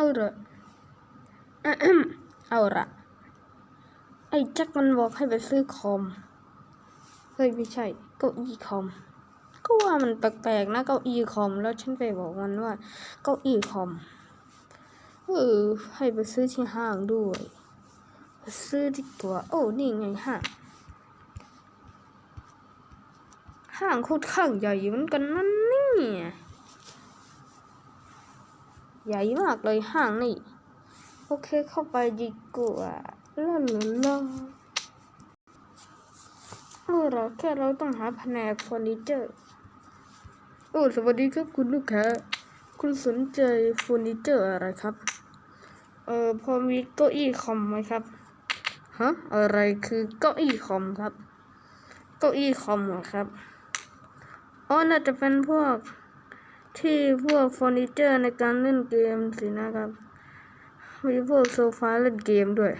เอาละเอาละไอ้แจ็คมันบอกให้ไปซื้อคอม เฮ้ยไม่ใช่ เก้าอี้คอม ก็ว่ามันแปลกๆนะเก้าอี้คอม แล้วฉันไปบอกมันว่า เก้าอี้คอม เออ ให้ไปซื้อที่ห้างด้วย ซื้อดีกว่า โอ้ นี่ไงห้างห้างโคตรข้างใหญ่เหมือนกันนั่นนี่ ใหญ่มากเลยห้างนี่ โอเคเข้าไปดีกว่าลาลาลาเออเราแค่เราต้องหาแผนกเฟอร์นิเจอร์โอ้สวัสดีครับคุณลูกค้า คุณสนใจเฟอร์นิเจอร์อะไรครับ เออพอมีเก้าอี้คอมไหมครับฮะอะไรคือเก้าอี้คอมครับ เก้าอี้คอมเหรอครับอ๋อน่าจะเป็นพวก ที่พวกเฟอร์นิเจอร์ในการเล่นเกมสินะครับ มีพวกโซฟาเล่นเกมด้วย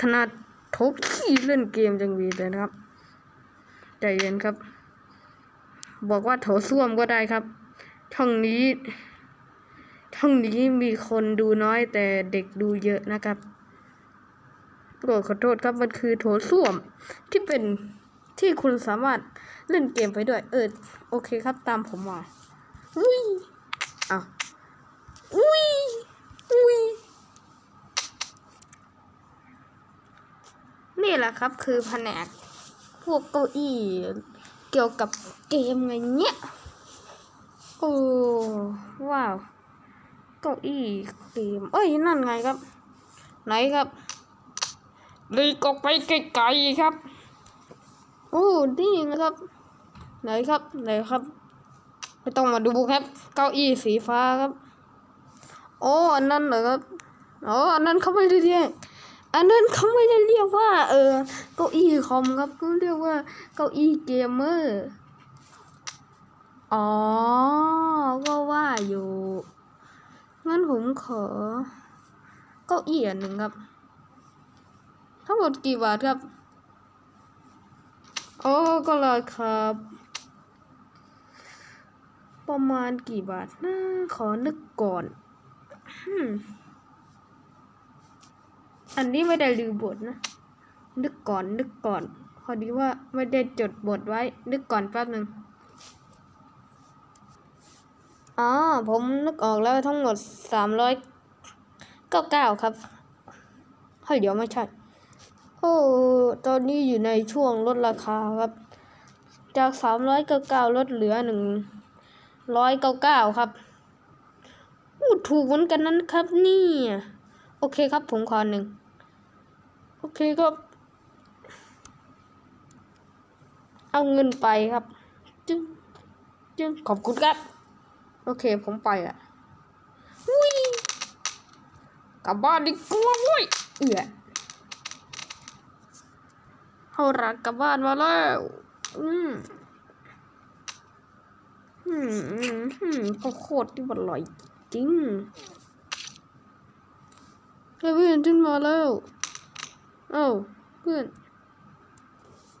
ขนาดทบขี้เล่นเกมจังมีเลยนะครับ ใจเย็นครับ บอกว่าโถส้วมก็ได้ครับ ช่องนี้ ช่องนี้มีคนดูน้อยแต่เด็กดูเยอะนะครับโปรดขอโทษครับมันคือโถส้วมที่เป็นที่คุณสามารถเล่นเกมไปด้วย เออ โอเคครับตามผมมา อุ้ยอ้าวอุ้ยอุ้ยนี่แหละครับคือแผนกพวกเก้าอี้เกี่ยวกับเกมไงเนี้ยโอ้ว้าวเก้าอี้เกมเอ้ยนั่นไงครับ ไหนครับลีกออกไปไกลๆครับโอ้นี่นะครับ ไหนครับไหนครับ ไม่ต้องมาดูครับ เก้าอี้สีฟ้าครับ โอ้อันนั้นเหรอครับอ๋ออันนั้นเขาไม่ได้เรียกอันนั้นเขาไม่ได้เรียกว่า เออ เก้าอี้คอมครับเขาเรียกว่า เก้าอี้เกมเมอร์ อ๋อ ก็ว่าอยู่ งั้นผมขอ เก้าอี้อันหนึ่งครับ ทั้งหมดกี่บาทครับโอ้ก็ราคา ประมาณกี่บาทนะขอนึกก่อนอืมอันนี้ไม่ได้ลืมบทนะ นึกก่อนนึกก่อน พอดีว่าไม่ได้จดบทไว้ นึกก่อนแป๊บหนึ่งอ๋อ ผมนึกออกแล้วทั้งหมดสามร้อยเก้าเก้าครับเฮ้ยเดี๋ยวไม่ใช่ โอ้ ตอนนี้อยู่ในช่วงลดราคาครับ จากสามร้อยเก้าเก้าลดเหลือหนึ่ง ร้อยเก้าเก้าครับอู้ถูกเหมือนกันนั้นครับนี่โอเคครับผมขอหนึ่งโอเคครับเอาเงินไปครับจึงจึงขอบคุณครับโอเคผมไปอะวิกลับบ้านดีกว่าเว้ยเอือเขารักกลับบ้านมาแล้ว อืม อืมอืมอืมข้าวโคตรที่อร่อยจริงเฮ้ยเพื่อนฉันมาแล้วเอ้าเพื่อน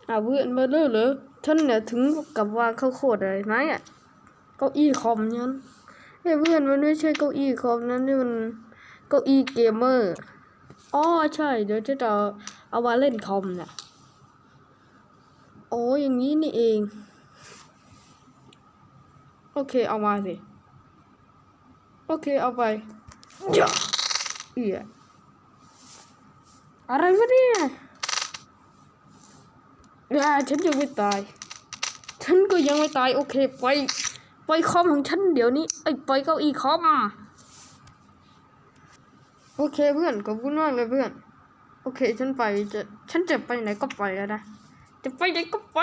อ่าเพื่อนมาแล้วเหรอฉันเนี่ยถึงกับว่าข้าวโคตรอะไรไหมอะเก้าอี้คอมนั้นเฮ้ยเพื่อนมันไม่ใช่เก้าอี้คอมนั้นนี่มันเก้าอี้เกมเมอร์อ๋อใช่ เดี๋ยวจะเอาเอามาเล่นคอมเนี่ยโอ้อย่างนี้นี่เอง โอเคเอามาสิ โอเคเอาไปอย่าเอียอะไรวะเนี่ยอย่าฉันยังไม่ตาย ฉันก็ยังไม่ตาย โอเคไปไปคอมของฉันเดี๋ยวนี้ไอ้ยไปเก้าอี้คอมโอเคเพื่อนขอบคุณมากเลยเพื่อน โอเคฉันไปจะฉันจะไปไหนก็ไปแล้วนะจะไปไหนก็ไป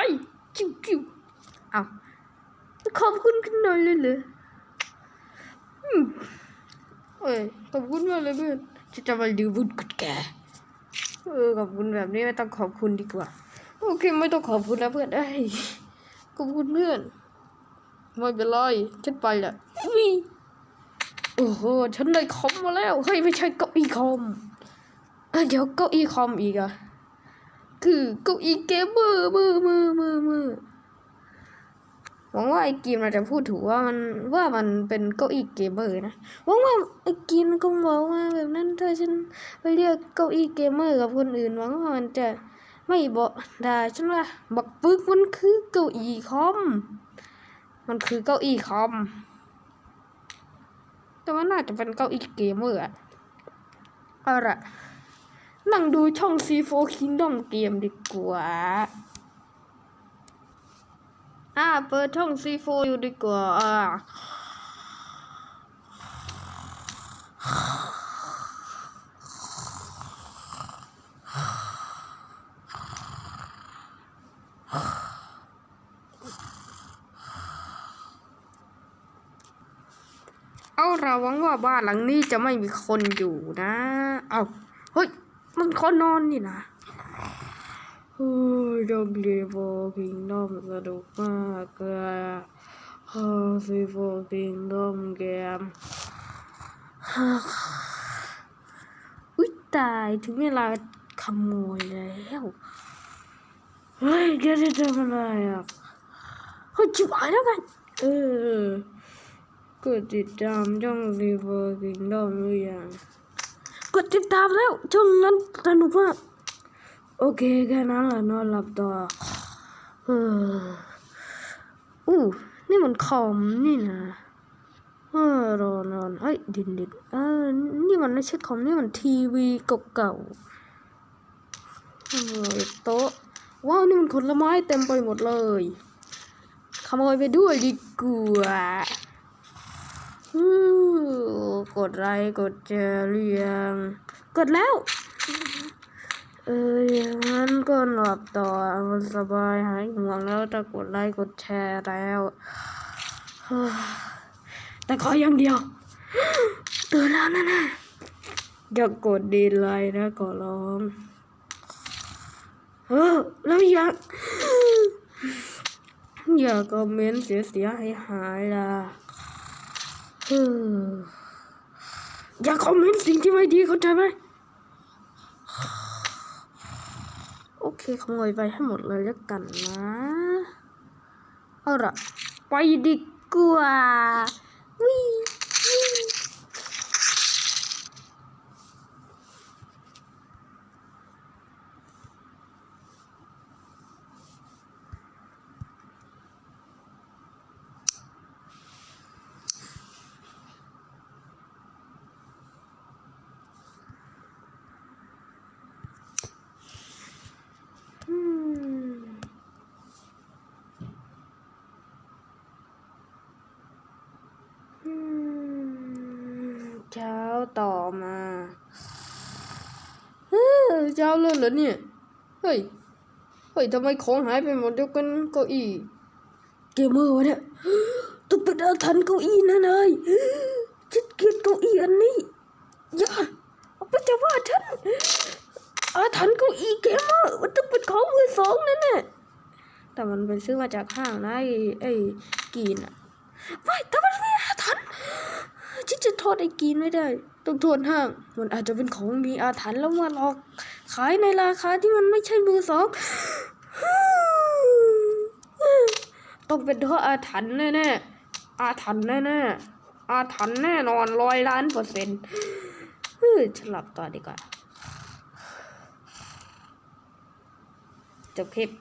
จิ้วจิ้วเอา ขอบคุณกันหน่อยเลยเหรออืมเอ้ยขอบคุณมากเลยเพื่อนจะจะไปดูบุญกุดแกเออขอบคุณแบบนี้ไม่ต้องขอบคุณดีกว่า โอเคไม่ต้องขอบคุณแล้วเพื่อนเอ้ขอบคุณเพื่อนไม่เป็นไรฉันไปละวิโอ้โหฉันได้คอมมาแล้วเฮ้ยไม่ใช่เก้าอี้คอมเดี๋ยวเก้าอี้คอมอีกอะคือเก้าอี้เกมเมอร์เมือมือมือมือ หวังว่าไอ้กีนมันจะพูดถูกว่ามันว่ามันเป็นเก้าอี้เกมเมอร์นะหวังว่าไอ้กีนคงบอกมาแบบนั้นถ้าฉันไปเรียกเก้าอี้เกมเมอร์กับคนอื่นหวังว่ามันจะไม่บอกด่าฉันว่าบักปึกมันคือเก้าอี้คอม มันคือเก้าอี้คอม แต่ว่าน่าจะเป็นเก้าอี้เกมเมอร์อะเอาละนั่งดูช่อง C4 Kingdom เกมดีกว่า อ่าเปิดช่อง C4 อยู่ดีกว่าอ่าเอาเราหวังว่าบ้านหลังนี้จะไม่มีคนอยู่นะ เอาเฮ้ย มันคนนอนนี่นะ ดองเลโวคิงดอมสนุกมากเลยฮ้ยซีโฟคิงดอมเกมอุ้ยตายถึงเวลาขโมยแล้วเฮ้ยแกจะทำอะไรอะเฮ้ยจิบหายแล้วกัน เออกดติดตามช่องซีโฟคิงดอมหรือยังกดติดตามแล้วช่องนั้นสนุกมาก โอเคแค่นั้นแหละนอนหลับต่อเอออู้นี่มันคอมนี่นะเออรอนอนเอ้ยดินดินเออนี่มันไม่ใช่คอมนี่มันทีวีเก่าๆเออโต๊ะว้าวนี่มันผลไม้เต็มไปหมดเลยขโมยไปด้วยดีกว่ากดไลค์กดแชร์หรือยังกดแล้ว อออย่างนั้นก็หลับต่อมันสบายหายห่วงแล้วจะกดไลค์กดแชร์แล้ว แต่ขออย่างเดียวตื่นแล้วนะนะอย่ากดดีไลค์นะขอร้องเออแล้วอย่าอย่าคอมเมนต์เสียๆให้หายล่ะอย่าคอมเมนต์สิ่งที่ไม่ดีเข้าใจไหม โอเคขโมยไปให้หมดเลยแล้วกันนะเอาละไปดีกว่าวิ่อืมอืมเช้า ต่อมาเฮ้ยเช้าแล้วเหรอเนี่ย เฮ้ย เฮ้ยทำไมของหายไปหมดเดียวกเป็นเก้าอี้ เกมเมอร์วะเนี่ยต้องเป็นอาถรรพ์เก้าอี้น่เลยฉันเกลียดเก้าอี้อันนี้ อย่าเอาไปจากบ้าฉันอาถรรพ์เก้าอี้เกมเมอร์มันต้องเป็นของมือสองแน่ๆแต่มันไปซื้อมาจากห้างนะไอ้ไอ้กีนอะไม่แต่มันมีอาถรรพ์ฉันจะโทษไอ้กีนไม่ได้ ต้องโทษห้าง มันอาจจะเป็นของมีอาถรรพ์แล้วมาหลอก ขายในราคาที่มันไม่ใช่มือสองต้องเป็นเพราะอาถรรพ์แน่ๆอาถรรพ์แน่ๆอาถรรพ์แน่นอนร้อยล้านเปอร์เซ็นต์เฮ้ยฉันหลับต่อดีกว่าจบคลิป